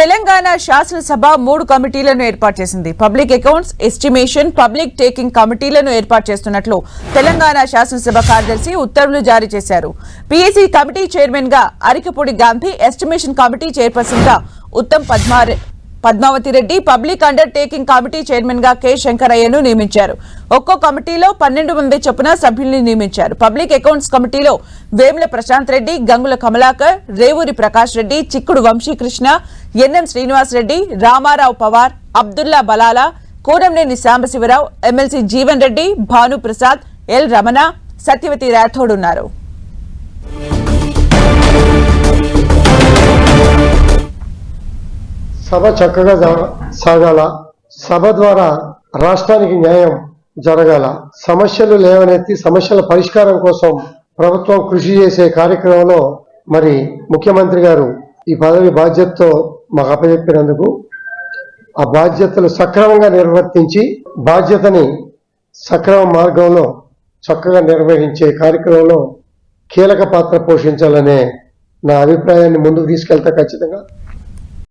తెలంగాణ శాసనసభ మూడు కమిటీలను ఏర్పాటు చేసింది. Public accounts estimation public taking కమిటీలను ఏర్పాటు చేస్తున్నట్లు తెలంగాణ శాసనసభ కార్యదర్శి ఉత్తర్వులు జారీ చేశారు. పిఎస్సి కమిటీ చైర్మన్గా అరికపూడి గాంధీ ఎస్టిమేషన్ కమిటీ చైర్పర్సన్గా Uttam Padmareddy Padmavathi Reddy public under taking committee చైర్మన్గా కె శంకరయ్యను నియమించారు. ఒక్కో కమిటీలో పన్నెండు మంది చొప్పున సభ్యుల్ని నియమించారు. పబ్లిక్ అకౌంట్స్ కమిటీలో Vemula Prashanth Reddy Gangula Kamalakar Revuri Prakash Reddy Chikkudu Vamsikrishna NM Srinivas Reddy Ramarao Pawar Abdullah Balala Kooramneni Sambasivarao MLC Jeevan Reddy Bhanu Prasad L Ramana Satyavathi Rathod ఉన్నారు. సభ చక్కగా సాగాల. సభ ద్వారా రాష్ట్రానికి న్యాయం జరగాల. సమస్యలు లేవనెత్తి సమస్యల పరిష్కారం కోసం ప్రభుత్వం కృషి చేసే కార్యక్రమంలో మరి ముఖ్యమంత్రి గారు ఈ పదవి బాధ్యతతో మాకు అప్పచెప్పినందుకు ఆ బాధ్యతలు సక్రమంగా నిర్వర్తించి బాధ్యతని సక్రమ మార్గంలో చక్కగా నిర్వహించే కార్యక్రమంలో కీలక పాత్ర పోషించాలనే నా అభిప్రాయాన్ని ముందుకు తీసుకెళ్తా ఖచ్చితంగా.